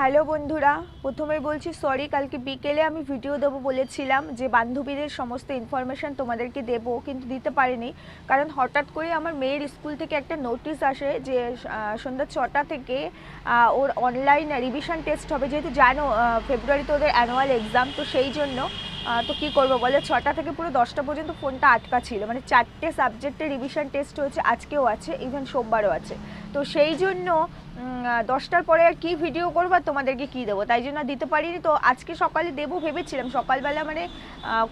Hello বন্ধুরা, প্রথমে বলছি সরি কালকে বিকেলে আমি ভিডিও দেবো বলেছিলাম যে বান্ধবীদের সমস্ত ইনফরমেশন তোমাদেরকে দেবো, কিন্তু দিতে পারিনি। কারণ হঠাৎ করে আমার মেয়ের স্কুল থেকে একটা নোটিশ আসে যে সন্ধ্যা ছটা থেকে ওর অনলাইন রিভিশন টেস্ট হবে। যেহেতু জানো ফেব্রুয়ারিতে ওদের অ্যানুয়াল এক্সাম তো সেই জন্য তো কী করব বলে? ছটা থেকে পুরো দশটা পর্যন্ত ফোনটা আটকা ছিল। মানে চারটে সাবজেক্টে রিভিশন টেস্ট হয়েছে, আজকেও আছে ইভেন সোমবারও আছে। তো সেই জন্য দশটার পরে আর কি ভিডিও করব আর তোমাদেরকে কি দেবো? তাই জন্য দিতে পারিনি। তো আজকে সকালে দেবো ভেবেছিলাম। সকালবেলা মানে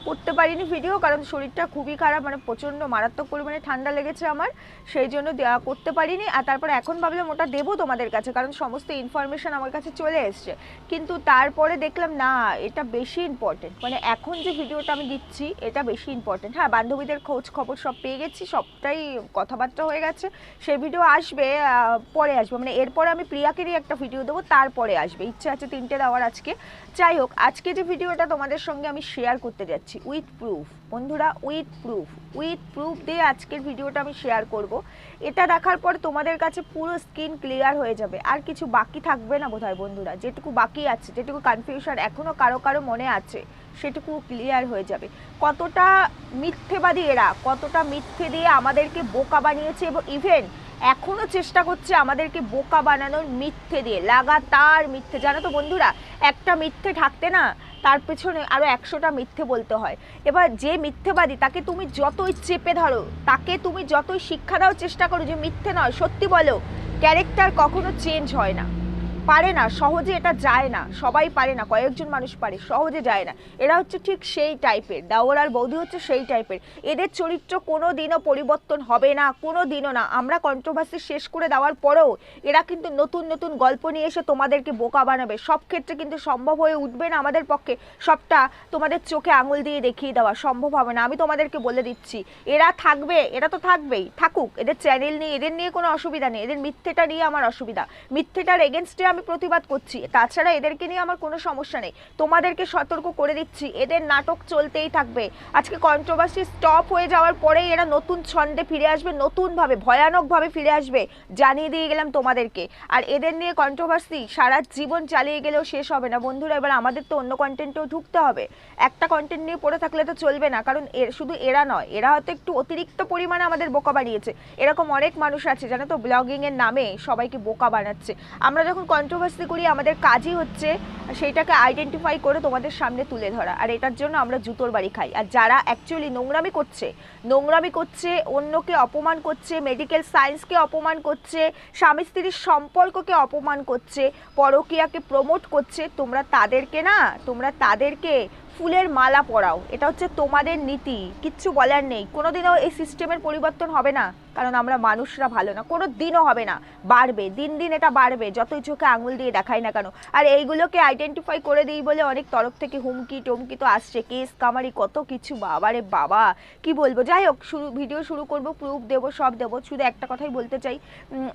করতে পারিনি ভিডিও কারণ শরীরটা খুবই খারাপ মানে প্রচণ্ড মারাত্মক পরিমাণে ঠান্ডা লেগেছে আমার। সেই জন্য করতে পারিনি। আর তারপরে এখন ভাবলাম ওটা দেবো তোমাদের কাছে, কারণ সমস্ত ইনফরমেশন আমার কাছে চলে এসছে। কিন্তু তারপরে দেখলাম, না, এটা বেশি ইম্পর্টেন্ট মানে এখন যে ভিডিওটা আমি দিচ্ছি, এটা বেশি ইম্পর্টেন্ট হ্যাঁ বান্ধবীদের খোঁজ খবর সব পেয়ে গেছি, সবটাই কথাবার্তা হয়ে গেছে। সেই ভিডিও আসবে পরে আসবে। মানে এরপরে আমি প্রিয়াকেরই একটা ভিডিও দেবো, তারপরে আসবে। ইচ্ছে আছে তিনটে দেওয়ার আজকে। যাই হোক, আজকে যে ভিডিওটা তোমাদের সঙ্গে আমি শেয়ার করতে যাচ্ছি উইথ প্রুফ বন্ধুরা উইথ প্রুফ উইথ প্রুফ দিয়ে আজকের ভিডিওটা আমি শেয়ার করব। এটা দেখার পর তোমাদের কাছে পুরো স্কিন ক্লিয়ার হয়ে যাবে। আর কিছু বাকি থাকবে না বোধহয় বন্ধুরা। যেটুকু বাকি আছে, যেটুকু কনফিউশন এখনও কারও কারও মনে আছে, সেটুকু ক্লিয়ার হয়ে যাবে। কতটা মিথ্যেবাদী এরা, কতটা মিথ্যে দিয়ে আমাদেরকে বোকা বানিয়েছে এবং ইভেন এখনও চেষ্টা করছে আমাদেরকে বোকা বানানোর মিথ্যে দিয়ে, লাগাতার মিথ্যে। জানো তো বন্ধুরা, একটা মিথ্যে ঢাকতে না, তার পেছনে আরও একশোটা মিথ্যে বলতে হয়। এবার যে মিথ্যেবাদী, তাকে তুমি যতই চেপে ধরো, তাকে তুমি যতই শিক্ষা দেওয়ার চেষ্টা করো যে মিথ্যে নয়, সত্যি বলো ক্যারেক্টার কখনো চেঞ্জ হয় না। পারে না, সহজে এটা যায় না, সবাই পারে না, কয়েকজন মানুষ পারে, সহজে যায় না। এরা হচ্ছে ঠিক সেই টাইপের দাওয়ার আর বৌদি হচ্ছে সেই টাইপের এদের চরিত্র কোনো দিনও পরিবর্তন হবে না কোনো দিনও না। আমরা কন্ট্রোভার্সি শেষ করে দেওয়ার পরেও এরা কিন্তু নতুন নতুন গল্প নিয়ে এসে তোমাদেরকে বোকা বানাবে। সব ক্ষেত্রে কিন্তু সম্ভব হয়ে উঠবে না আমাদের পক্ষে সবটা তোমাদের চোখে আঙুল দিয়ে দেখিয়ে দেওয়া, সম্ভব হবে না। আমি তোমাদেরকে বলে দিচ্ছি, এরা থাকবে, এরা তো থাকবেই, থাকুক। এদের চ্যানেল নিয়ে, এদের নিয়ে কোনো অসুবিধা নেই। এদের মিথ্যেটা নিয়ে আমার অসুবিধা। মিথ্যেটার এগেনস্টে আমি প্রতিবাদ করছি। তাছাড়া এদেরকে নিয়ে আমার কোনো সমস্যা নেই। তোমাদেরকে সতর্ক করে দিচ্ছি। এদের নাটক চলতেই থাকবে। আজকে কন্ট্রোভার্সি স্টপ হয়ে যাওয়ার পরেই এরা নতুন ছন্দে ফিরে আসবে, নতুনভাবে, ভয়ানকভাবে ফিরে আসবে। জানিয়ে দিয়ে গেলাম তোমাদেরকে। আর এদের নিয়ে কন্ট্রোভার্সি সারা জীবন চালিয়ে গেলেও শেষ হবে না। বন্ধুরা, এবার আমাদের তো অন্য কন্টেন্টেও ঢুকতে হবে। একটা কন্টেন্ট নিয়ে পড়ে থাকলে তো চলবে না। কারণ শুধু এরা নয়, এরা হয়তো একটু অতিরিক্ত পরিমাণে আমাদের বোকা বানিয়েছে। এরকম অনেক মানুষ আছে, জানো তো ব্লগিং এর নামে সবাইকে বোকা বানাচ্ছে। আমরা যখন কন্ট্রোভার্সি করি, আমাদের কাজই হচ্ছে সেইটাকে আইডেন্টিফাই করে তোমাদের সামনে তুলে ধরা। আর এটার জন্য আমরা জুতোর বাড়ি খাই। আর যারা অ্যাকচুয়ালি নোংরামি করছে নোংরামি করছে, অন্যকে অপমান করছে মেডিকেল সায়েন্সকে অপমান করছে, স্বামী স্ত্রীর সম্পর্ককে অপমান করছে, পরকীয়াকে প্রমোট করছে, তোমরা তাদেরকে না, তোমরা তাদেরকে ফুলের মালা পরাও। এটা হচ্ছে তোমাদের নীতি, কিচ্ছু বলার নেই। কোনোদিনও এই সিস্টেমের পরিবর্তন হবে না। কারণ আমরা মানুষরা ভালো না। কোনো দিনও হবে না। বাড়বে, দিন দিন এটা বাড়বে, যতই চোখে আঙুল দিয়ে দেখাই না কেন। আর এইগুলোকে আইডেন্টিফাই করে দিই বলে অনেক তরফ থেকে হুমকি টমকি তো আসছে। কেস কামারি কত কিছু, বাবারে বাবা। কি বলব? যাই হোক, শুরু ভিডিও শুরু করব প্রুফ দেবো, সব দেবো। শুধু একটা কথাই বলতে চাই।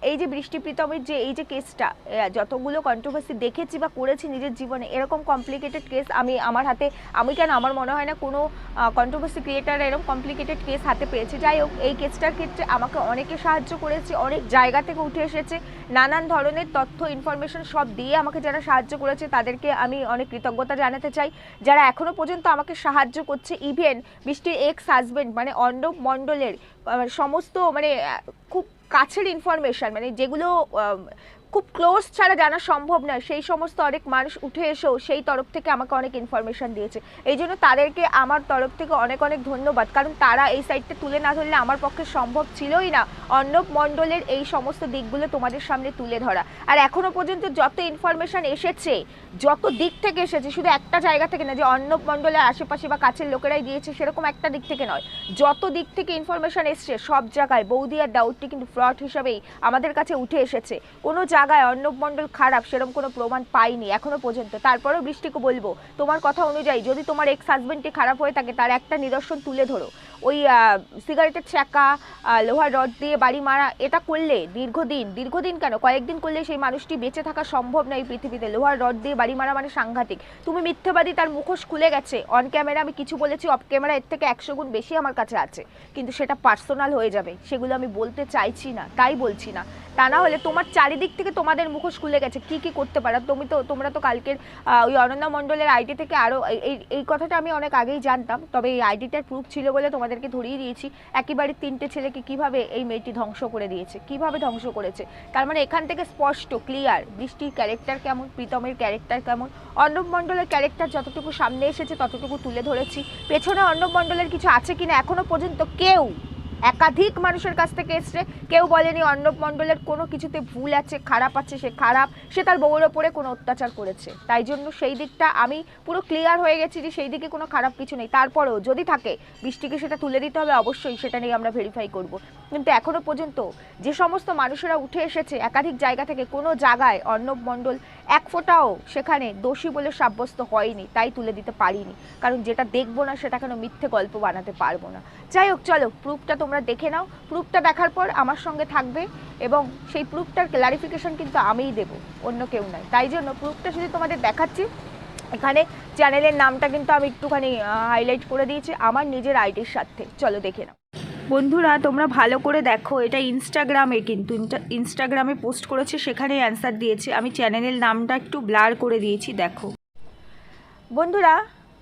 এই যে বৃষ্টি প্রীতমের যে, এই যে কেসটা যতগুলো কন্ট্রোভার্সি দেখেছি বা করেছি নিজের জীবনে, এরকম কমপ্লিকেটেড কেস আমি আমার হাতে, আমি কেন আমার মনে হয় না কোনো কন্ট্রোভার্সি ক্রিয়েটার এরকম কমপ্লিকেটেড কেস হাতে পেয়েছে। যাই হোক, এই কেসটার ক্ষেত্রে আমাকে অনেকে সাহায্য করেছে, অনেক জায়গা থেকে উঠে এসেছে, নানান ধরনের তথ্য ইনফরমেশন সব দিয়ে আমাকে যারা সাহায্য করেছে তাদেরকে আমি অনেক কৃতজ্ঞতা জানাতে চাই। যারা এখনও পর্যন্ত আমাকে সাহায্য করছে ইভেন বৃষ্টির এক্স হাজবেন্ড মানে অন্ডব মণ্ডলের সমস্ত মানে খুব কাছের ইনফরমেশান মানে যেগুলো খুব ক্লোজ ছাড়া জানা সম্ভব নয়। সেই সমস্ত অনেক মানুষ উঠে এসেও সেই তরফ থেকে আমাকে অনেক ইনফরমেশন দিয়েছে। এই জন্য তাদেরকে আমার তরফ থেকে অনেক অনেক ধন্যবাদ। কারণ তারা এই সাইডটা তুলে না ধরলে আমার পক্ষে সম্ভব ছিলই না। অর্ণব মণ্ডলের এই সমস্ত দিকগুলো তোমাদের সামনে তুলে ধরা। আর এখনও পর্যন্ত যত ইনফরমেশন এসেছে, যত দিক থেকে এসেছে, শুধু একটা জায়গা থেকে না, যে অর্ণব মণ্ডলের আশেপাশে বা কাছের লোকেরাই দিয়েছে, সেরকম একটা দিক থেকে নয়। যত দিক থেকে ইনফরমেশন এসছে, সব জায়গায় বৌদি আর ডাউটটি কিন্তু ফ্রড হিসাবেই আমাদের কাছে উঠে এসেছে। কোনো জায়গায় অর্ণব মণ্ডল খারাপ সেরকম কোনো প্রমাণ পাইনি, এখনও পর্যন্ত। তারপরেও বৃষ্টিকে বলব, তোমার কথা অনুযায়ী, যদি তোমার এক্স হাজবেন্ডটি খারাপ হয়ে থাকে, তার একটা নিদর্শন তুলে ধরো। ওই সিগারেটের চাকা লোহার রড দিয়ে বাড়ি মারা, এটা করলে দীর্ঘদিন দীর্ঘদিন কেন? কয়েকদিন করলে সেই মানুষটি বেঁচে থাকা সম্ভব নয় এই পৃথিবীতে। লোহার রড দিয়ে বাড়ি মারা মানে সাংঘাতিক। তুমি মিথ্যেবাদী, তার মুখোশ খুলে গেছে। অন ক্যামেরা আমি কিছু বলেছি অফ ক্যামেরা এর থেকে একশো গুণ বেশি আমার কাছে আছে। কিন্তু সেটা পার্সোনাল হয়ে যাবে, সেগুলো আমি বলতে চাইছি না, তাই বলছি না। তা না হলে তোমার চারিদিক থেকে তোমাদের মুখোশ খুলে গেছে। কি কি করতে পারো? তুমি তো, তোমরা তো কালকের ওই অনন্যা মণ্ডলের আইডি থেকে আরও এই এই কথাটা আমি অনেক আগেই জানতাম। তবে এই আইডিটার প্রুফ ছিল বলে তোমাদেরকে ধরিয়ে দিয়েছি। একেবারে তিনটে ছেলেকে কীভাবে এই মেয়েটি ধ্বংস করে দিয়েছে? কীভাবে ধ্বংস করেছে? তার মানে এখান থেকে স্পষ্ট ক্লিয়ার বৃষ্টির ক্যারেক্টার কেমন, প্রীতমের ক্যারেক্টার কেমন? অর্ণব মণ্ডলের ক্যারেক্টার যতটুকু সামনে এসেছে, ততটুকু তুলে ধরেছি। পেছনে অর্ণব মণ্ডলের কিছু আছে কিনা এখনও পর্যন্ত কেউ একাধিক মানুষের কাছ থেকে এসছে। কেউ বলেনি অর্ণব মণ্ডলের কোনো কিছুতে ভুল আছে, খারাপ আছে, সে খারাপ, সে তার বউয়ের ওপরে কোনো অত্যাচার করেছে। তাই জন্য সেই দিকটা আমি পুরো ক্লিয়ার হয়ে গেছি যে সেই দিকে কোনো খারাপ কিছু নেই। তারপরেও যদি থাকে, বৃষ্টিকে সেটা তুলে দিতে হবে অবশ্যই, সেটা নিয়ে আমরা ভেরিফাই করব। কিন্তু এখনও পর্যন্ত যে সমস্ত মানুষেরা উঠে এসেছে একাধিক জায়গা থেকে, কোনো জায়গায় অর্ণব মণ্ডল এক ফোঁটাও সেখানে দোষী বলে সাব্যস্ত হয়নি, তাই তুলে দিতে পারিনি। কারণ যেটা দেখব না, সেটা কেন মিথ্যে গল্প বানাতে পারব না। যাই হোক, চলো, প্রুফটা তোমরা দেখে নাও। প্রুফটা দেখার পর আমার সঙ্গে থাকবে এবং সেই প্রুফটার ক্লারিফিকেশন কিন্তু আমিই দেবো, অন্য কেউ নয়। তাই জন্য প্রুফটা শুধু তোমাদের দেখাচ্ছি। এখানে চ্যানেলের নামটা কিন্তু আমি একটুখানি হাইলাইট করে দিয়েছি, আমার নিজের আইডির সাথে চলো দেখে নাও। বন্ধুরা, তোমরা ভালো করে দেখো, এটা ইনস্টাগ্রামে কিন্তু ইনস্টাগ্রামে পোস্ট করেছে সেখানে অ্যান্সার দিয়েছে। আমি চ্যানেলের নামটা একটু ব্লার করে দিয়েছি, দেখো। বন্ধুরা,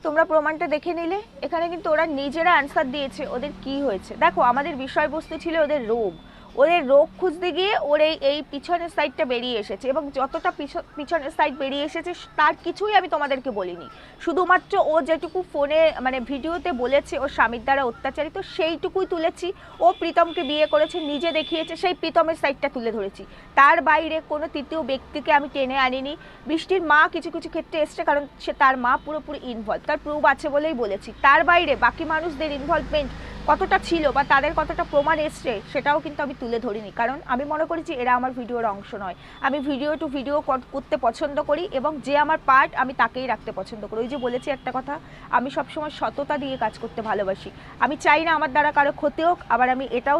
তোমরা প্রমাণটা দেখে নিলে। এখানে কিন্তু ওরা নিজেরা অ্যান্সার দিয়েছে, ওদের কি হয়েছে। দেখো, আমাদের বিষয়বস্তু ছিল ওদের রোগ। ওদের রোগ খুঁজতে গিয়ে ওর এই এই পিছনের সাইডটা বেরিয়ে এসেছে এবং যতটা পিছ- পিছনের সাইড বেরিয়ে এসেছে, তার কিছুই আমি তোমাদেরকে বলিনি। শুধুমাত্র ও যেটুকু ফোনে মানে ভিডিওতে বলেছে, ওর স্বামীর দ্বারা অত্যাচারিত, সেইটুকুই তুলেছি। ও প্রীতমকে বিয়ে করেছে, নিজে দেখিয়েছে, সেই প্রীতমের সাইডটা তুলে ধরেছি। তার বাইরে কোনো তৃতীয় ব্যক্তিকে আমি টেনে আনিনি। বৃষ্টির মা কিছু কিছু ক্ষেত্রে এসছে, কারণ সে, তার মা পুরোপুরি ইনভলভ তার প্রুভ আছে বলেই বলেছি। তার বাইরে বাকি মানুষদের ইনভলভমেন্ট কতটা ছিল বা তাদের কতটা প্রমাণ এসছে সেটাও কিন্তু আমি তুলে ধরিনি। কারণ আমি মনে করি যে এরা আমার ভিডিওর অংশ নয়। আমি ভিডিও টু ভিডিও করতে পছন্দ করি এবং যে আমার পার্ট আমি তাকেই রাখতে পছন্দ করি। ওই যে বলেছি একটা কথা, আমি সবসময় সততা দিয়ে কাজ করতে ভালোবাসি। আমি চাই না আমার দ্বারা কারও ক্ষতি হোক, আবার আমি এটাও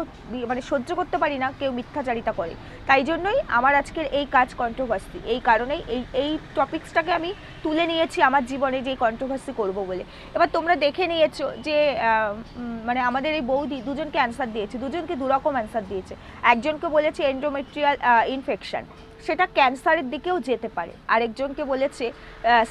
মানে সহ্য করতে পারি না কেউ মিথ্যাচারিতা করে। তাই জন্যই আমার আজকের এই কাজ কন্ট্রোভার্সি এই কারণেই এই এই টপিক্সটাকে আমি তুলে নিয়েছি আমার জীবনে যে কন্ট্রোভার্সি করব বলে। এবার তোমরা দেখে নিয়েছো যে মানে আমাদের এই বৌদি দুজনকে অ্যান্সার দিয়েছে, দুজনকে দুরকম অ্যান্সার দিয়েছে। একজনকে বলেছে এন্ডোমেট্রিয়াল ইনফেকশান সেটা ক্যান্সারের দিকেও যেতে পারে। আরেকজনকে বলেছে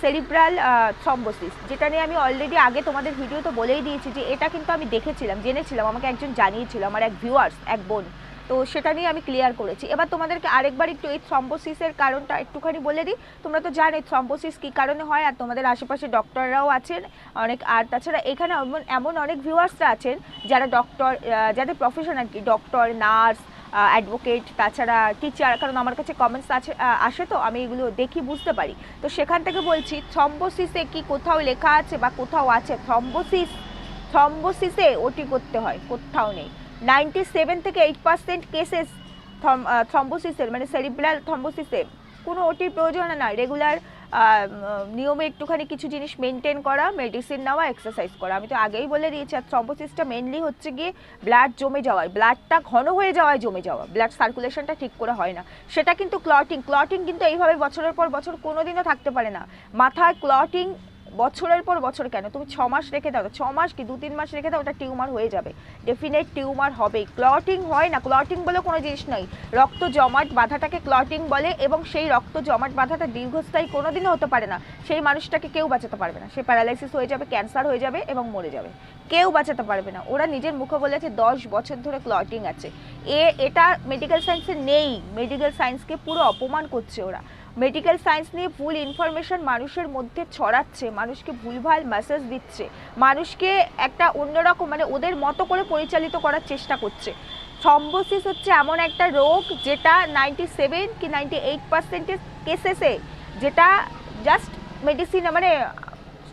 সেরিব্রাল থ্রম্বোসিস যেটা নিয়ে আমি অলরেডি আগে তোমাদের ভিডিও তো বলেই দিয়েছি যে এটা কিন্তু আমি দেখেছিলাম, জেনেছিলাম, আমাকে একজন জানিয়েছিল, আমার এক ভিউয়ার্স এক বোন। তো সেটা নিয়ে আমি ক্লিয়ার করেছি। এবার তোমাদেরকে আরেকবার একটু এই থ্রম্বোসিসের কারণটা একটুখানি বলে দিই। তোমরা তো জানো থ্রম্বোসিস কী কারণে হয় আর তোমাদের আশেপাশে ডক্টররাও আছেন, অনেক আর তাছাড়া এখানে এমন অনেক ভিউয়ার্সরা আছেন যারা ডক্টর যাদের প্রফেশন আর কি ডক্টর নার্স অ্যাডভোকেট তাছাড়া টিচার কারণ আমার কাছে কমেন্টস আছে আসে তো, আমি এগুলো দেখি, বুঝতে পারি। তো সেখান থেকে বলছি থ্রম্বোসিসে কি কোথাও লেখা আছে বা কোথাও আছে? থ্রম্বোসিস থ্রম্বোসিসে ওটি করতে হয়, কোথাও নেই। নাইনটি সেভেন থেকে এইট পার্সেন্ট কেসেস থ্রম্বোসিসের মানে সেরিব্রাল থ্রম্বোসিসে। কোনো ওটির প্রয়োজন না রেগুলার নিয়মে একটুখানি কিছু জিনিস মেনটেন করা মেডিসিন নেওয়া এক্সারসাইজ করা। আমি তো আগেই বলে দিয়েছি, আর থ্রম্বোসিসটা মেনলি হচ্ছে গিয়ে ব্লাড জমে যাওয়ায়। ব্লাডটা ঘন হয়ে যাওয়ায় জমে যাওয়া। ব্লাড সার্কুলেশনটা ঠিক করে হয় না। সেটা কিন্তু ক্লটিং ক্লটিং কিন্তু এইভাবে বছরের পর বছর কোনোদিনও থাকতে পারে না। মাথায় ক্লটিং বছরের পর বছর কেন? তুমি ছ মাস রেখে দাও ছ মাস কি দু তিন মাস রেখে দাও, ওটা টিউমার হয়ে যাবে। ডেফিনেট টিউমার হবেই। ক্লটিং হয় না। ক্লটিং বলে কোনো জিনিস নয় রক্ত জমাট বাধাটাকে ক্লটিং বলে এবং সেই রক্ত জমাট বাধাটা দীর্ঘস্থায়ী কোনোদিনও হতে পারে না। সেই মানুষটাকে কেউ বাঁচাতে পারবে না। সে প্যারালাইসিস হয়ে যাবে ক্যান্সার হয়ে যাবে এবং মরে যাবে। কেউ বাঁচাতে পারবে না। ওরা নিজের মুখে বলেছে দশ বছর ধরে ক্লটিং আছে। এ, এটা মেডিকেল সায়েন্সে নেই। মেডিকেল সায়েন্সকে পুরো অপমান করছে ওরা। মেডিকেল সায়েন্স নিয়ে ভুল ইনফরমেশন মানুষের মধ্যে ছড়াচ্ছে, মানুষকে ভুলভাল মেসেজ দিচ্ছে, মানুষকে একটা অন্যরকম মানে ওদের মতো করে পরিচালিত করার চেষ্টা করছে। থ্রম্বোসিস হচ্ছে এমন একটা রোগ যেটা নাইনটি সেভেন কি নাইনটি এইট পার্সেন্টের কেসেসে যেটা জাস্ট মেডিসিন মানে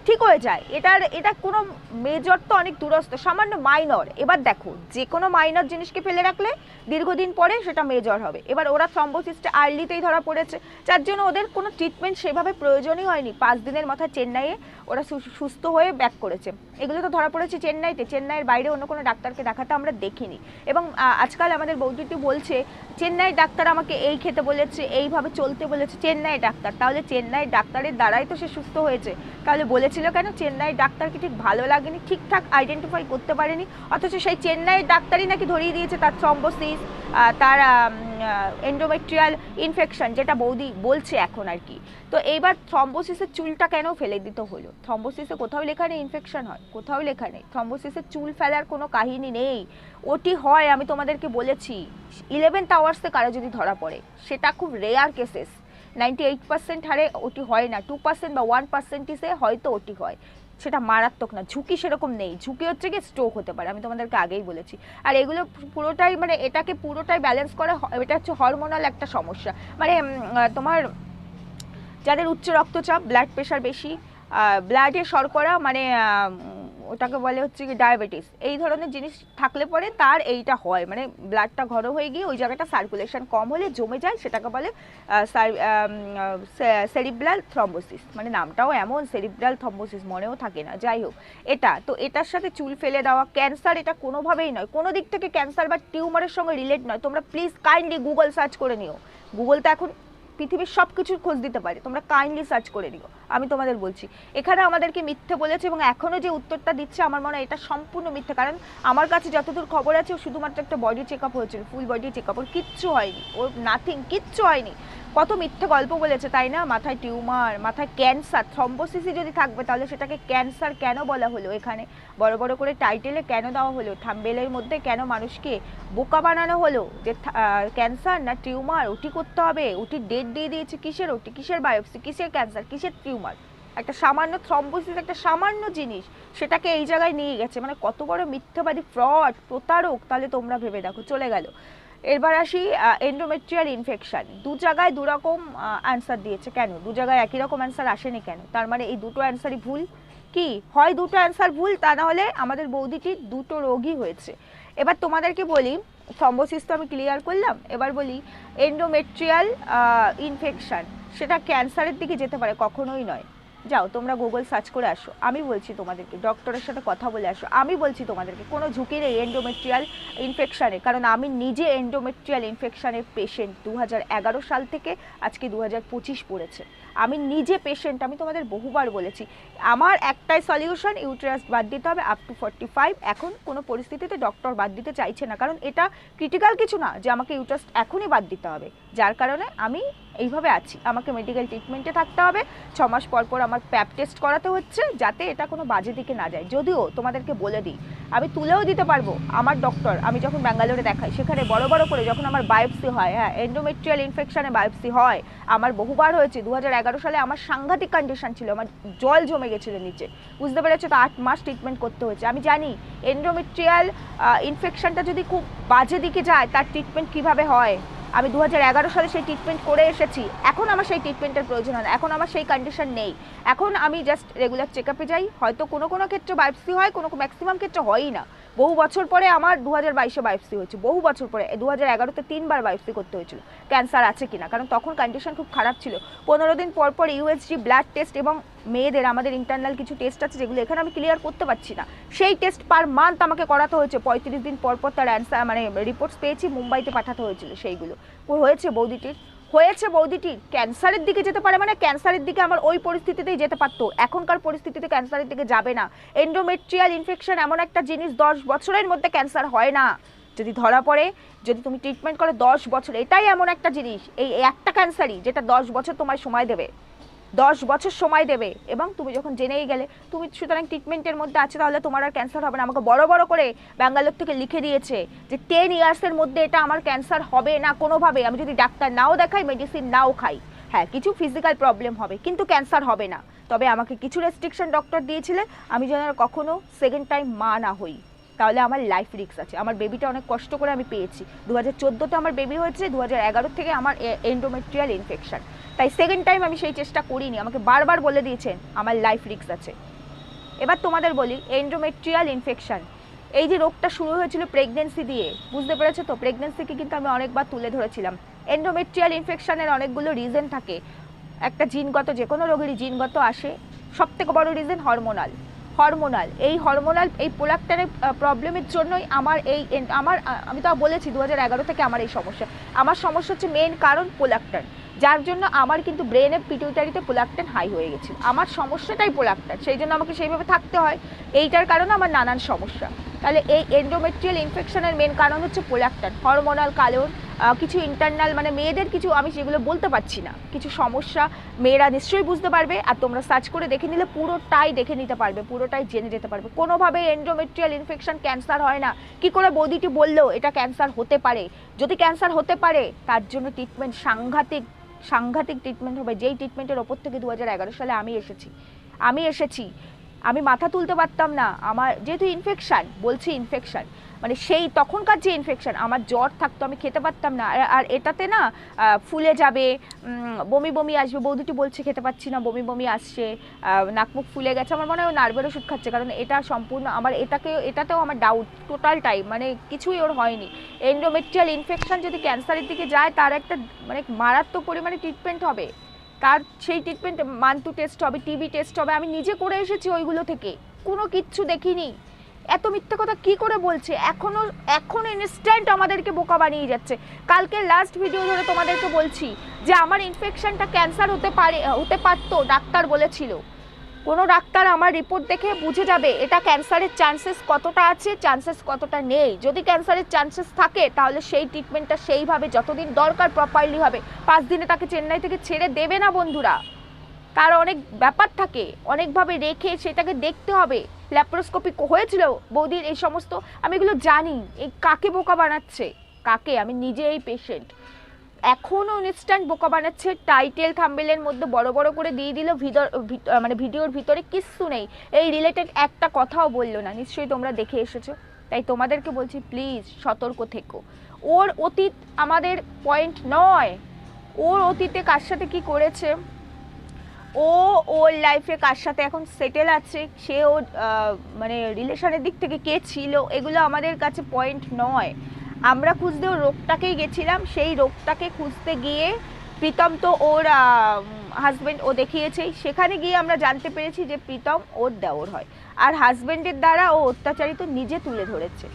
ঠিক হয়ে যায়। এটার, এটা কোনো মেজর তো অনেক দূরস্থ, সামান্য মাইনর এবার দেখো যে কোনো মাইনর জিনিসকে ফেলে রাখলে দীর্ঘদিন পরে সেটা মেজর হবে। এবার ওরা থ্রম্বোসিসটা আর্লিতেই ধরা পড়েছে। যার জন্য ওদের কোনো ট্রিটমেন্ট সেভাবে প্রয়োজনই হয়নি। পাঁচ দিনের মাথায় চেন্নাইয়ে ওরা সুস্থ হয়ে ব্যাক করেছে। এগুলো তো ধরা পড়েছে চেন্নাইতে। চেন্নাইয়ের বাইরে অন্য কোনো ডাক্তারকে দেখাতে আমরা দেখিনি। এবং আজকাল আমাদের বৌদিটি বলছে, চেন্নাই ডাক্তার আমাকে এই খেতে বলেছে, এইভাবে চলতে বলেছে। চেন্নাই ডাক্তার। তাহলে চেন্নাই ডাক্তারের দ্বারাই তো সে সুস্থ হয়েছে। তাহলে বলেছিল কেন? চেন্নাই ডাক্তারকে ঠিক ভালো লাগেনি? ঠিকঠাক আইডেন্টিফাই করতে পারেনি? অথচ সেই চেন্নাইয়ের ডাক্তারই নাকি ধরিয়ে দিয়েছে তার থ্রম্বোসিস তার এন্ডোমেট্রিয়াল ইনফেকশন যেটা বৌদি বলছে এখন আর কি। তো এইবার থ্রম্বোসিসের চুলটা কেন ফেলে দিতে হলো? থ্রম্বোসিসে কোথাও লেখা নেই ইনফেকশন হয়, কোথাও লেখা নেই। থ্রম্বোসিসের চুল ফেলার কোনো কাহিনী নেই। ওটি হয়, আমি তোমাদেরকে বলেছি ইলেভেন্থ আওয়ার্সে কারও যদি ধরা পড়ে, সেটা খুব rare cases ninety eight percent হারে ওটি হয় না, টু পার্সেন্ট বা ওয়ান পার্সেন্টিসে হয়তো ওটি হয়। সেটা মারাত্মক না, ঝুঁকি সেরকম নেই। ঝুঁকি হচ্ছে কি স্ট্রোক হতে পারে, আমি তোমাদেরকে আগেই বলেছি। আর এগুলো পুরোটাই মানে এটাকে পুরোটাই ব্যালেন্স করা এটা হচ্ছে হরমোনাল একটা সমস্যা। মানে তোমার যাদের উচ্চ রক্তচাপ ব্লাড প্রেশার বেশি ব্লাডে শর্করা মানে ওটাকে বলে হচ্ছে কি ডায়াবেটিস এই ধরনের জিনিস থাকলে পরে তার এইটা হয়। মানে ব্লাডটা ঘন হয়ে গিয়ে ওই জায়গাটা সার্কুলেশন কম হলে জমে যায়, সেটাকে বলে সেরিব্রাল থ্রম্বোসিস মানে নামটাও এমন সেরিব্রাল থ্রম্বোসিস মনেও থাকে না। যাই হোক, এটা, তো এটার সাথে চুল ফেলে দেওয়া ক্যান্সার এটা কোনোভাবেই নয়। কোনো দিক থেকে ক্যান্সার বা টিউমারের সঙ্গে রিলেট নয়। তোমরা প্লিজ কাইন্ডলি গুগল সার্চ করে নিও। গুগল তো এখন পৃথিবীর সব কিছুর খোঁজ দিতে পারে। তোমরা কাইন্ডলি সার্চ করে নিও। আমি তোমাদের বলছি, এখানে আমাদেরকে মিথ্যে বলেছে এবং এখনও যে উত্তরটা দিচ্ছে, আমার মনে হয় এটা সম্পূর্ণ মিথ্যে। কারণ আমার কাছে যতদূর খবর আছে শুধুমাত্র একটা বডি চেক আপ হয়েছিল ফুল বডি চেক আপ ওর কিচ্ছু হয়নি, ওর নাথিং কিচ্ছু হয়নি। কত মিথ্যে গল্প বলেছে, তাই না? মাথায় টিউমার, মাথায় ক্যান্সার, থ্রম্বোসিসি যদি থাকবে, তাহলে সেটাকে ক্যান্সার কেন বলা হলো? এখানে বড় বড় করে টাইটেলে কেন দেওয়া হলো? থাম্বেলের মধ্যে কেন মানুষকে বোকা বানানো হলো? যে ক্যান্সার না টিউমার? ওটি করতে হবে। ওটি ডেট দিয়ে দিয়েছে কিসের? ওটি কিসের বায়োপসি কিসের ক্যান্সার? কিসের টিউমার? একটা সামান্য থ্রম্বোসিস, একটা সামান্য জিনিস, সেটাকে এই জায়গায় নিয়ে গেছে। মানে কত বড় মিথ্যাবাদী ফ্রড প্রতারক, তাহলে তোমরা ভেবে দেখো। চলে গেল। এবার আসি এন্ডোমেট্রিয়াল ইনফেকশন দু জায়গায় দু রকম অ্যান্সার দিয়েছে কেন? দু জায়গায় একই রকম অ্যান্সার আসেনি কেন? তার মানে এই দুটো অ্যান্সারই ভুল? কি? হয় দুটো অ্যান্সার ভুল, তা না হলে আমাদের বৌদিটির দুটো রোগই হয়েছে। এবার তোমাদেরকে বলি থ্রম্বোসিস তো আমি ক্লিয়ার করলাম, এবার বলি এন্ডোমেট্রিয়াল ইনফেকশান সেটা ক্যান্সারের দিকে যেতে পারে, কখনোই নয়। যাও, তোমরা গুগল সার্চ করে আসো। আমি বলছি তোমাদেরকে ডক্টরের সাথে কথা বলে আসো। আমি বলছি তোমাদেরকে, কোনো ঝুঁকি নেই এন্ডোমেট্রিয়াল ইনফেকশানে কারণ আমি নিজে এন্ডোমেট্রিয়াল ইনফেকশানের পেশেন্ট দু হাজার এগারো সাল থেকে আজকে দু পঁচিশ পড়েছে। আমি নিজে পেশেন্ট আমি তোমাদের বহুবার বলেছি। আমার একটাই সলিউশন ইউটেরাস বাদ দিতে হবে আপ টু ফর্টি ফাইভ এখন কোনো পরিস্থিতিতে ডক্টর বাদ দিতে চাইছে না, কারণ এটা ক্রিটিক্যাল কিছু না যে আমাকে ইউটেরাস এখনই বাদ দিতে হবে। যার কারণে আমি এইভাবে আছি। আমাকে মেডিকেল ট্রিটমেন্টে থাকতে হবে। ছ মাস পর পর আমার প্যাপ টেস্ট করাতে হচ্ছে, যাতে এটা কোনো বাজে দিকে না যায়। যদিও তোমাদেরকে বলে দিই, আমি তুলেও দিতে পারব আমার ডক্টর আমি যখন ব্যাঙ্গালোরে দেখাই, সেখানে বড় বড় করে যখন আমার বায়োপসি হয় হ্যাঁ এন্ডোমেট্রিয়াল ইনফেকশানে বায়োপসি হয়, আমার বহুবার হয়েছে দু হাজার এক সালে আমার সাংঘাতিক কন্ডিশন ছিল, আমার জল জমে গেছিল নিচে। বুঝতে পেরেছ? তো আট মাস ট্রিটমেন্ট করতে হয়েছে। আমি জানি এন্ডোমেট্রিয়াল ইনফেকশনটা যদি খুব বাজে দিকে যায়, তার ট্রিটমেন্ট কীভাবে হয়? আমি দু হাজার এগারো সালে সেই ট্রিটমেন্ট করে এসেছি। এখন আমার সেই ট্রিটমেন্টের প্রয়োজন হয় এখন আমার সেই কন্ডিশন নেই। এখন আমি জাস্ট রেগুলার চেক আপে যাই। হয়তো কোনো কোনো ক্ষেত্রে বায়োপসি হয়, কোনো ম্যাক্সিমাম ক্ষেত্রে হয়ই না। বহু বছর পরে আমার দু হাজার বাইশে বায়োপসি হয়েছে। বহু বছর পরে দু হাজার এগারোতে তিনবার বায়োপসি করতে হয়েছিল। ক্যান্সার আছে কিনা? কারণ তখন কন্ডিশন খুব খারাপ ছিল। পনেরো দিন পর পর ইউএসজি ব্লাড টেস্ট এবং মেয়েদের, আমাদের ইন্টারনাল কিছু টেস্ট আছে যেগুলো এখানে আমি ক্লিয়ার করতে পারছি না। সেই টেস্ট পার মান্থ আমাকে করাতে হয়েছে। পঁয়ত্রিশ দিন পর পর তার অ্যান্সার মানে রিপোর্টস পেয়েছি, মুম্বাইতে পাঠাতে হয়েছিল সেইগুলো। হয়েছে বৌদিটির হয়েছে বৌদিটির ক্যান্সারের দিকে যেতে পারে মানে ক্যান্সারের দিকে আমার ওই পরিস্থিতিতেই যেতে পারতো। এখনকার পরিস্থিতিতে ক্যান্সারের দিকে যাবে না। এন্ডোমেট্রিয়াল ইনফেকশন এমন একটা জিনিস, দশ বছরের মধ্যে ক্যান্সার হয় না। যদি ধরা পড়ে, যদি তুমি ট্রিটমেন্ট করো দশ বছর, এটাই এমন একটা জিনিস। এই একটা ক্যান্সারই যেটা দশ বছর তোমার সময় দেবে। দশ বছর সময় দেবে এবং তুমি যখন জেনেই গেলে, তুমি সুতরাং ট্রিটমেন্টের মধ্যে আছে, তাহলে তোমার আর ক্যান্সার হবে না। আমাকে বড় বড় করে ব্যাঙ্গালোর থেকে লিখে দিয়েছে যে টেন ইয়ার্সের মধ্যে এটা আমার ক্যান্সার হবে না কোনোভাবে। আমি যদি ডাক্তার নাও দেখাই মেডিসিন নাও খাই। হ্যাঁ কিছু ফিজিক্যাল প্রবলেম হবে, কিন্তু ক্যান্সার হবে না। তবে আমাকে কিছু রেস্ট্রিকশন ডক্টর দিয়েছিলেন আমি যেন কখনো সেকেন্ড টাইম মা না হই। তাহলে আমার লাইফ রিস্ক আছে। আমার বেবিটা অনেক কষ্ট করে আমি পেয়েছি। দু হাজার আমার বেবি হয়েছে দু হাজার এগারো থেকে আমার এন্ডোমেট্রিয়াল ইনফেকশান তাই সেকেন্ড টাইম আমি সেই চেষ্টা করিনি। আমাকে বারবার বলে দিয়েছেন আমার লাইফ রিস্ক আছে। এবার তোমাদের বলি এন্ডোমেট্রিয়াল ইনফেকশান এই যে রোগটা শুরু হয়েছিল প্রেগনেন্সি দিয়ে, বুঝতে পেরেছ তো? প্রেগনেন্সিকে কিন্তু আমি অনেকবার তুলে ধরেছিলাম। এন্ডোমেট্রিয়াল ইনফেকশানের অনেকগুলো রিজন থাকে। একটা জিনগত যে কোনো রোগেরই জিনগত আসে। সব থেকে বড় রিজন হরমোনাল হরমোনাল এই হরমোনাল এই প্রোলাক্টারের প্রবলেমের জন্যই আমার এই আমার আমি তো বলেছি দু থেকে আমার এই সমস্যা। আমার সমস্যা হচ্ছে মেন কারণ প্রোলাক্টার যার জন্য আমার কিন্তু ব্রেনে পিটুইটারিতে প্রোলাক্টান হাই হয়ে গেছিল আমার সমস্যাটাই প্রোলাক্টার সেই জন্য আমাকে সেইভাবে থাকতে হয়। এইটার কারণে আমার নানান সমস্যা। তাহলে এই এন্ডোমেট্রিয়াল ইনফেকশনের মেন কারণ হচ্ছে প্রোলাক্টান হরমোনাল কারণ কিছু ইন্টারনাল মানে মেয়েদের কিছু আমি সেগুলো বলতে পারছি না। কিছু সমস্যা মেয়েরা নিশ্চয়ই বুঝতে পারবে আর তোমরা সার্চ করে দেখে নিলে পুরোটাই দেখে নিতে পারবে, পুরোটাই জেনে যেতে পারবে। কোনোভাবে এন্ডোমেট্রিয়াল ইনফেকশন ক্যান্সার হয় না। কি করে বৌদিটি বলল, এটা ক্যান্সার হতে পারে। যদি ক্যান্সার হতে পারে, তার জন্য ট্রিটমেন্ট সাংঘাতিক সাংঘাতিক ট্রিটমেন্ট হবে। যেই ট্রিটমেন্টের ওপর থেকে দু হাজার এগারো সালে আমি এসেছি। আমি এসেছি। আমি মাথা তুলতে পারতাম না। আমার যেহেতু ইনফেকশান বলছি ইনফেকশান মানে সেই তখনকার যে ইনফেকশান আমার জ্বর থাকতো আমি খেতে পারতাম না। আর- এটাতে না ফুলে যাবে বমি বমি আসবে বৌদিটি বলছে খেতে পাচ্ছি না বমি বমি আসছে আহ, নাক মুখ ফুলে গেছে আমার মনে হয় নার্ভের ওষুধ খাচ্ছে কারণ এটা সম্পূর্ণ আমার এটাকে এটাতেও আমার ডাউট টোটাল টাইম মানে কিছুই ওর হয়নি। এন্ডোমেট্রিয়াল ইনফেকশান যদি ক্যান্সারের দিকে যায় তার একটা মানে মারাত্মক পরিমাণে ট্রিটমেন্ট হবে। তার সেই ট্রিটমেন্ট মান্টু টেস্ট হবে টিবি টেস্ট হবে, আমি নিজে করে এসেছি ওইগুলো থেকে। কোনো কিচ্ছু দেখিনি। এত মিথ্যে কথা কি করে বলছে? এখনও, এখন ইনস্ট্যান্ট আমাদেরকে বোকা বানিয়ে যাচ্ছে। কালকে লাস্ট ভিডিও ধরে তোমাদেরকে বলছি যে, আমার ইনফেকশনটা ক্যান্সার হতে পারে, হতে পারতো, ডাক্তার বলেছিল। কোনো ডাক্তার আমার রিপোর্ট দেখে বুঝে যাবে এটা ক্যান্সারের চান্সেস কতটা আছে চান্সেস কতটা নেই। যদি ক্যান্সারের চান্সেস থাকে, তাহলে সেই ট্রিটমেন্টটা সেইভাবে যতদিন দরকার প্রপারলি হবে, পাঁচ দিনে তাকে চেন্নাই থেকে ছেড়ে দেবে না বন্ধুরা। তার অনেক ব্যাপার থাকে, অনেকভাবে রেখে সেটাকে দেখতে হবে। ল্যাপ্রোস্কোপি হয়েছিল, বৌদির এই সমস্ত, আমি এগুলো জানি, এই কাকে বোকা বানাচ্ছে? কাকে? আমি নিজে এই পেশেন্ট এখনও ইনস্ট্যান্ট বোকা বানাচ্ছে টাইটেল থাম্বেলের মধ্যে বড় বড় করে দিয়ে দিল, ভিতর, ভিত- মানে ভিডিওর ভিতরে কিচ্ছু নেই। এই রিলেটেড একটা কথাও বলল না, নিশ্চয়ই তোমরা দেখে এসেছ। তাই তোমাদেরকে বলছি প্লিজ সতর্ক থেকো। ওর অতীত আমাদের পয়েন্ট নয়। ওর অতীতে কার সাথে কি করেছে? ও ওর লাইফে কার সাথে এখন সেটেল আছে? সে ওর মানে রিলেশনের দিক থেকে কে ছিল? এগুলো আমাদের কাছে পয়েন্ট নয়। আমরা খুঁজতে ওর রোগটাকেই গেছিলাম, সেই রোগটাকে খুঁজতে গিয়ে প্রীতম তো ওর হাজব্যান্ড ও দেখিয়েছেই। সেখানে গিয়ে আমরা জানতে পেরেছি যে প্রীতম ওর দেওর হয়। আর হাজব্যান্ডের দ্বারা ও অত্যাচারিত নিজে তুলে ধরেছে।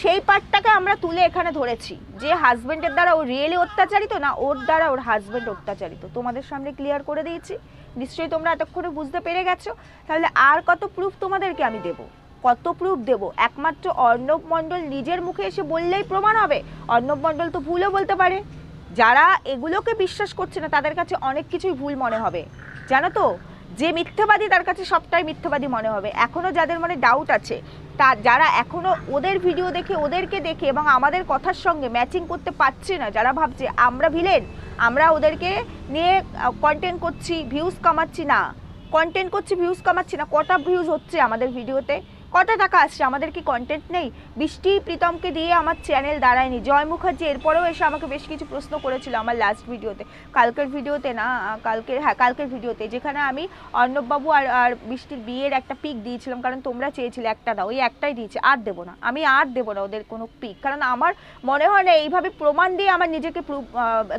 সেই পার্টটাকে আমরা তুলে এখানে ধরেছি, যে হাজবেন্ডের দ্বারা ও রিয়েলি অত্যাচারিত না, ওর দ্বারা ওর হাজব্যান্ড অত্যাচারিত। তোমাদের সামনে ক্লিয়ার করে দিয়েছি। নিশ্চয়ই তোমরা এতক্ষণে বুঝতে পেরে গেছো। তাহলে আর কত প্রুফ তোমাদেরকে আমি দেব? কত প্রুফ দেব? একমাত্র অর্ণব মণ্ডল নিজের মুখে এসে বললেই প্রমাণ হবে। অর্ণব মণ্ডল তো ভুলও বলতে পারে। যারা এগুলোকে বিশ্বাস করছে না, তাদের কাছে অনেক কিছুই ভুল মনে হবে। জানো তো, যে মিথ্যাবাদী তার কাছে সবটাই মিথ্যাবাদী মনে হবে। এখনও যাদের মনে ডাউট আছে, তা যারা এখনও ওদের ভিডিও দেখে, ওদেরকে দেখে এবং আমাদের কথার সঙ্গে ম্যাচিং করতে পারছে না, যারা ভাবছে আমরা ভিলেন আমরা ওদেরকে নিয়ে কন্টেন্ট করছি ভিউজ কামাচ্ছি, না। কন্টেন্ট করছি ভিউজ কামাচ্ছি না, কটা ভিউজ হচ্ছে আমাদের ভিডিওতে কটা টাকা আসছে? আমাদের কি কন্টেন্ট নেই? বৃষ্টি প্রীতমকে দিয়ে আমার চ্যানেল দাঁড়ায়নি। জয় মুখার্জি, এরপরেও এসে আমাকে বেশ কিছু প্রশ্ন করেছিল আমার লাস্ট ভিডিওতে কালকের ভিডিওতে না কালকের হ্যাঁ কালকের ভিডিওতে যেখানে আমি অর্ণববাবু আর আর বৃষ্টির বিয়ের একটা পিক দিয়েছিলাম। কারণ তোমরা চেয়েছিলে একটা দাও ওই একটাই দিয়েছে, আর দেবো না। আমি আর দেবো না ওদের কোনো পিক কারণ আমার মনে হয় না, এইভাবে প্রমাণ দিয়ে আমার নিজেকে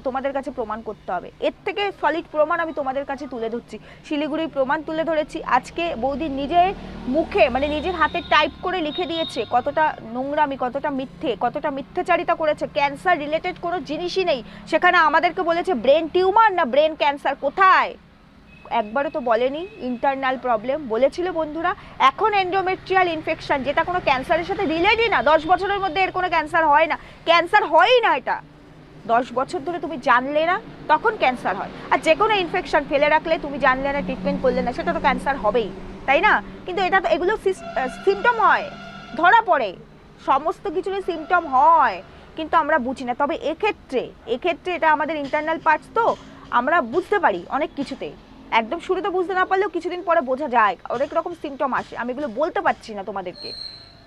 তোমাদের কাছে প্রমাণ করতে হবে। এর থেকে সলিড প্রমাণ আমি তোমাদের কাছে তুলে ধরছি। শিলিগুড়ির প্রমাণ তুলে ধরেছি। আজকে বৌদি নিজের মুখে মানে নিজের হাতে টাইপ করে লিখে দিয়েছে, কতটা নোংরামি, কতটা মিথ্যে, কতটা মিথ্যাচারিতা করেছে। ক্যান্সার রিলেটেড কোনো জিনিসই নেই। সেখানে আমাদেরকে বলেছে ব্রেন টিউমার না ব্রেন ক্যান্সার কোথায়? একবারও তো বলেনি ইন্টারনাল প্রবলেম বলেছিল বন্ধুরা, এখন এন্ডোমেট্রিয়াল ইনফেকশান যেটা কোনো ক্যান্সারের সাথে রিলেটই না। দশ বছরের মধ্যে এর কোনো ক্যান্সার হয় না। ক্যান্সার হয়ই না এটা। দশ বছর ধরে তুমি জানলে না, তখন ক্যান্সার হয়। আর যে কোনো ইনফেকশান ফেলে রাখলে তুমি জানলে না ট্রিটমেন্ট করলে না, সেটা তো ক্যান্সার হবেই। তাই না? কিন্তু এটা তো এগুলো সিমটম হয়। ধরা পড়ে। সমস্ত কিছুরই সিমটম হয়। কিন্তু আমরা বুঝি না। তবে এক্ষেত্রে এক্ষেত্রে এটা আমাদের ইন্টারনাল পার্টস তো, আমরা বুঝতে পারি অনেক কিছুতে। একদম শুরুতে বুঝতে না পারলেও কিছুদিন পরে বোঝা যায়। অনেক রকম সিমটম আসে। আমি এগুলো বলতে পারছি না তোমাদেরকে।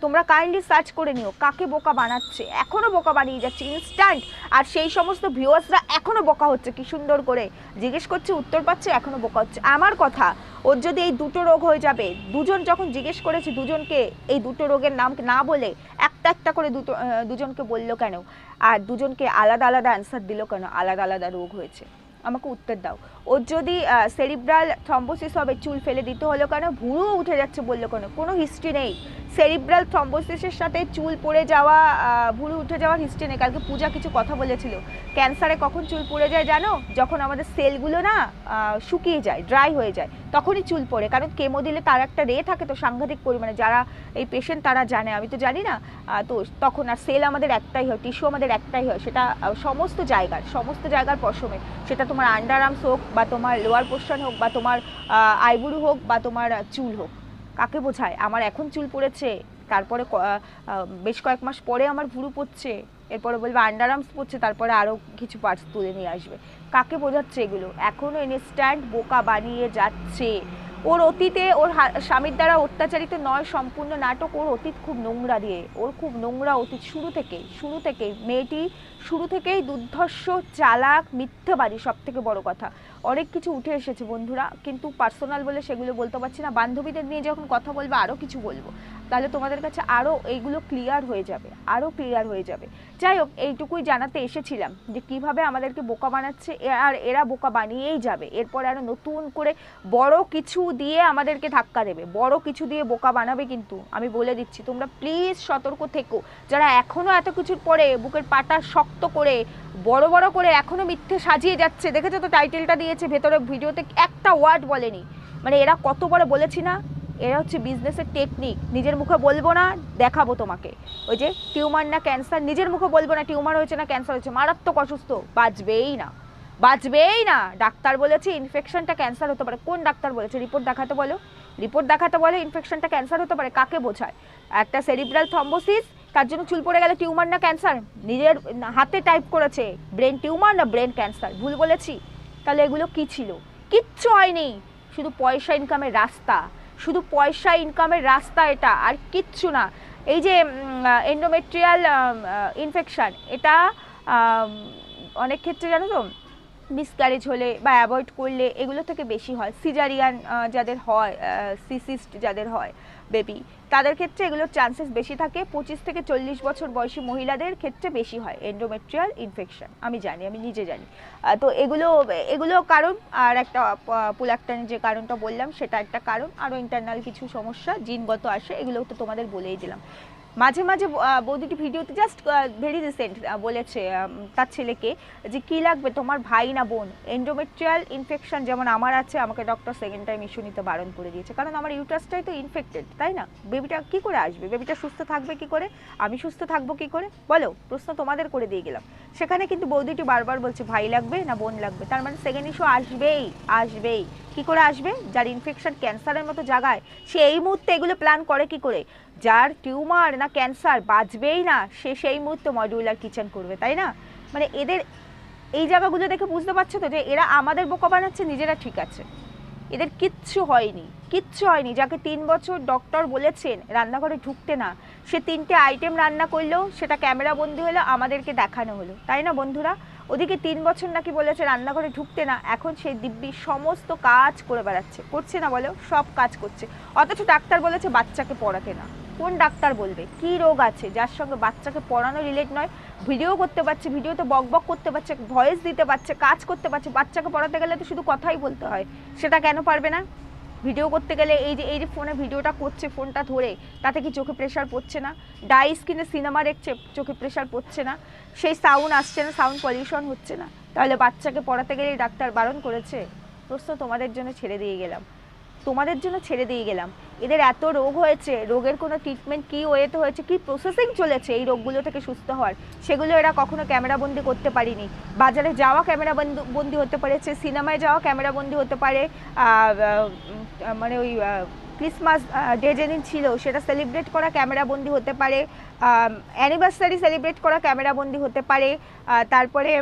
তোমরা কাইন্ডলি সার্চ করে নিও, কাকে বোকা বানাচ্ছে, এখনও বোকা বানিয়ে যাচ্ছে ইনস্ট্যান্ট আর সেই সমস্ত ভিউয়ার্সরা এখন এখনও বোকা হচ্ছে, কি সুন্দর করে। জিজ্ঞেস করছে, উত্তর পাচ্ছে, এখনও বোকা হচ্ছে। আমার কথা, ওর যদি এই দুটো রোগ হয়ে যাবে, দুজন যখন জিজ্ঞেস করেছে দুজনকে এই দুটো রোগের নাম না বলে, একটা একটা করে দুটো দুজনকে বলল কেন? আর দুজনকে আলাদা আলাদা অ্যান্সার দিল কেন? আলাদা আলাদা রোগ হয়েছে। আমাকে উত্তর দাও। ওর যদি সেরিব্রাল থ্রম্বোসিস হবে চুল ফেলে দিতে হলো কেন? ভুঁড়ো উঠে যাচ্ছে বলল কেন? কোনো হিস্ট্রি নেই। সেরিব্রাল থ্রম্বোসিসের সাথে চুল পড়ে যাওয়া আহ, উঠে যাওয়ার হিস্ট্রি নেই। কালকে পূজা কিছু কথা বলেছিল। ক্যান্সারে কখন চুল পড়ে যায় জানো? যখন আমাদের সেলগুলো না শুকিয়ে যায় ড্রাই হয়ে যায় তখনই চুল পড়ে। কারণ কেমো দিলে তার একটা রে থাকে তো সাংঘাতিক পরিমাণে। যারা এই পেশেন্ট তারা জানে। আমি তো জানি না তো তখন আর সেল আমাদের একটাই হয় টিস্যু আমাদের একটাই হয়। সেটা সমস্ত জায়গার সমস্ত জায়গার পশমে। সেটা তোমার আন্ডার আর্মস হোক বা তোমার লোয়ার পোর্শন হোক বা তোমার আইবুড়ো হোক বা তোমার চুল হোক, কাকে বোঝায়? আমার এখন চুল পড়েছে, তারপরে বেশ কয়েক মাস পরে আমার ভুরু পড়ছে, এরপরে বলবে আন্ডার আর্মস পড়ছে, তারপরে আরও কিছু পার্টস তুলে নিয়ে আসবে। কাকে বোঝাচ্ছে এগুলো? এখনও ইনস্ট্যান্ট বোকা বানিয়ে যাচ্ছে। ওর অতীতে ওর স্বামীর দ্বারা অত্যাচারিত নয়, সম্পূর্ণ নাটক ওর অতীত খুব নোংরা দিয়ে। ওর খুব নোংরা অতীত শুরু থেকে শুরু থেকে মেয়েটি শুরু থেকেই দুর্ধর্ষ, চালাক মিথ্যেবাদী সব থেকে বড় কথা। অনেক কিছু উঠে এসেছে বন্ধুরা, কিন্তু পার্সোনাল বলে সেগুলো বলতে পারছি না। বান্ধবীদের নিয়ে যখন কথা বলব আরও কিছু বলব। তাহলে তোমাদের কাছে আরও এইগুলো ক্লিয়ার হয়ে যাবে আরও ক্লিয়ার হয়ে যাবে। যাই হোক এইটুকুই জানাতে এসেছিলাম যে কীভাবে আমাদেরকে বোকা বানাচ্ছে আর এরা বোকা বানিয়েই যাবে। এরপর আরও নতুন করে বড় কিছু দিয়ে আমাদেরকে ধাক্কা দেবে। বড় কিছু দিয়ে বোকা বানাবে কিন্তু, আমি বলে দিচ্ছি, তোমরা প্লিজ সতর্ক থেকো। যারা এখনও এত কিছুর পরে বুকের পাটা শক্ত করে, বড় বড় করে এখনও মিথ্যে সাজিয়ে যাচ্ছে, দেখেছ তো টাইটেলটা দিয়েছে, ভেতরে ভিডিওতে একটা ওয়ার্ড বলেনি। মানে এরা কত বড় বলেছি না? এরা হচ্ছে বিজনেসের টেকনিক নিজের মুখে বলব না, দেখাবো তোমাকে। ওই যে টিউমার না ক্যান্সার নিজের মুখে বলব না টিউমার হয়েছে না ক্যান্সার হয়েছে, মারাত্মক অসুস্থ, বাঁচবেই না। বাঁচবেই না। ডাক্তার বলেছে ইনফেকশনটা ক্যান্সার হতে পারে। কোন ডাক্তার বলেছে? রিপোর্ট দেখাতে বলো। রিপোর্ট দেখাতে বলে ইনফেকশনটা ক্যান্সার হতে পারে। কাকে বোঝায়? একটা সেরিব্রাল থম্বোসিস তার জন্য চুল পড়ে গেলে টিউমার না ক্যান্সার নিজের হাতে টাইপ করেছে ব্রেন টিউমার না ব্রেন ক্যান্সার ভুল বলেছি? তাহলে এগুলো কি ছিল? কিচ্ছু হয়নি। শুধু পয়সা ইনকামের রাস্তা। শুধু পয়সা ইনকামের রাস্তা এটা, আর কিচ্ছু না। এই যে এন্ডোমেট্রিয়াল ইনফেকশান এটা অনেক ক্ষেত্রে জানো তো মিসক্যারেজ হলে বা অ্যাভয়েড করলে এগুলো থেকে বেশি হয়। সিজারিয়ান যাদের হয় সিসিস্ট যাদের হয়। বেবি। তাদের ক্ষেত্রে এগুলোর চান্সেস বেশি থাকে। পঁচিশ থেকে চল্লিশ বছর বয়সী মহিলাদের ক্ষেত্রে বেশি হয় এন্ডোমেট্রিয়াল ইনফেকশন আমি জানি, আমি নিজে জানি। তো এগুলো এগুলো কারণ, আর একটা পুলাকটানের যে কারণটা বললাম, সেটা একটা কারণ। আরও ইন্টারনাল কিছু সমস্যা, জিনগত আসে এগুলো তো তোমাদের বলেই দিলাম। মাঝে মাঝে বৌদিটি ভিডিওতে জাস্ট ভেরি রিসেন্ট বলেছে তার ছেলেকে যে কি লাগবে তোমার ভাই না বোন? এন্ডোমেট্রিয়াল ইনফেকশন যেমন আমার আছে, আমাকে ডক্টর সেকেন্ড টাইম ইস্যু নিতে বারণ করে দিয়েছে। কারণ আমার ইউটাসটাই তো ইনফেক্টেড তাই না? বেবিটা কি করে আসবে? বেবিটা সুস্থ থাকবে কি করে? আমি সুস্থ থাকব কি করে? বলো, প্রশ্ন তোমাদের করে দিয়ে গেলাম। সেখানে কিন্তু বৌদিটি বারবার বলছে, ভাই লাগবে না বোন লাগবে? তার মানে সেকেন্ড ইস্যু আসবেই আসবেই। কি করে আসবে? যার ইনফেকশন ক্যান্সারের মতো জায়গায়, সে এই মুহূর্তে এগুলো প্ল্যান করে কি করে? যার টিউমার না ক্যান্সার বাঁচবেই না, সে সেই মুহূর্তে মডিউলার কিচেন করবে, তাই না? মানে এদের এই জায়গাগুলো দেখে বুঝতে পারছ তো যে এরা আমাদের বোকা বানাচ্ছে, নিজেরা ঠিক আছে। এদের কিচ্ছু হয়নি কিচ্ছু হয়নি। যাকে তিন বছর ডক্টর বলেছেন, রান্নাঘরে ঢুকতে না, সে তিনটে আইটেম রান্না করলেও সেটা ক্যামেরা বন্দি হলো, আমাদেরকে দেখানো হলো, তাই না বন্ধুরা? ওদিকে তিন বছর নাকি বলেছে রান্নাঘরে ঢুকতে না, এখন সেই দিব্যি সমস্ত কাজ করে বেড়াচ্ছে। করছে না বলো, সব কাজ করছে। অথচ ডাক্তার বলেছে বাচ্চাকে পড়াতে না। কোন ডাক্তার বলবে? কি রোগ আছে? যার সঙ্গে বাচ্চাকে পড়ানো রিলেট নয় ভিডিও করতে পারছে ভিডিওতে বক বক করতে পারছে ভয়েস দিতে পারছে, কাজ করতে পারছে, বাচ্চাকে পড়াতে গেলে তো শুধু কথাই বলতে হয়। সেটা কেন পারবে না? ভিডিও করতে গেলে এই যে এই যে ফোনে ভিডিওটা করছে ফোনটা ধরে, তাতে কি চোখে প্রেশার পড়ছে না? ডাই স্ক্রিনে সিনেমা দেখছে, চোখে প্রেশার পড়ছে না? সেই সাউন্ড আসছে না সাউন্ড পলিউশন হচ্ছে না। তাহলে বাচ্চাকে পড়াতে গেলেই ডাক্তার বারণ করেছে? প্রশ্ন তোমাদের জন্য ছেড়ে দিয়ে গেলাম। তোমাদের জন্য ছেড়ে দিয়ে গেলাম। এদের এত রোগ হয়েছে, রোগের কোনো ট্রিটমেন্ট কী ওয়েতে হয়েছে, কি প্রসেসিং চলেছে এই রোগগুলো থেকে সুস্থ হওয়ার, সেগুলো এরা কখনো ক্যামেরাবন্দি করতে পারিনি। বাজারে যাওয়া ক্যামেরা বন্দি হতে পারেছে, সিনেমায় যাওয়া ক্যামেরা বন্দি হতে পারে মানে ওই ক্রিসমাস ডে যেদিন ছিল সেটা সেলিব্রেট করা ক্যামেরা বন্দি হতে পারে অ্যানিভার্সারি সেলিব্রেট করা ক্যামেরা বন্দি হতে পারে তারপরে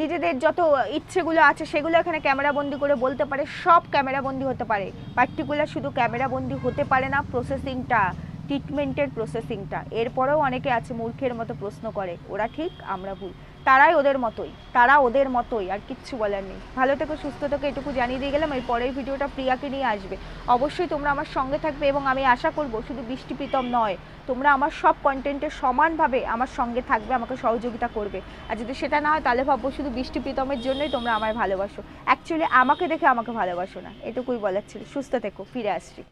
নিজেদের যত ইচ্ছেগুলো আছে সেগুলো এখানে ক্যামেরাবন্দি করে বলতে পারে, সব ক্যামেরাবন্দি হতে পারে। পার্টিকুলার শুধু ক্যামেরাবন্দি হতে পারে না প্রসেসিংটা ট্রিটমেন্টের প্রসেসিংটা এরপরেও অনেকে আছে মূর্খের মতো প্রশ্ন করে, ওরা ঠিক, আমরা ভুল। তারাই ওদের মতোই, তারা ওদের মতোই, আর কিচ্ছু বলার নেই। ভালো থেকো, সুস্থ থেকো, এটুকু জানিয়ে দিয়ে গেলাম, এর পরের ভিডিওটা প্রিয়াকে নিয়ে আসবে। অবশ্যই তোমরা আমার সঙ্গে থাকবে এবং আমি আশা করব শুধু বৃষ্টি প্রীতম নয়, তোমরা আমার সব কন্টেন্টে সমানভাবে আমার সঙ্গে থাকবে, আমাকে সহযোগিতা করবে। আর যদি সেটা না হয়, তাহলে ভাববো শুধু বৃষ্টি প্রীতমের জন্যই তোমরা আমায় ভালোবাসো। অ্যাকচুয়ালি আমাকে দেখে আমাকে ভালোবাসো না, এটুকুই বলার ছিল। সুস্থ থেকো, ফিরে আসছি।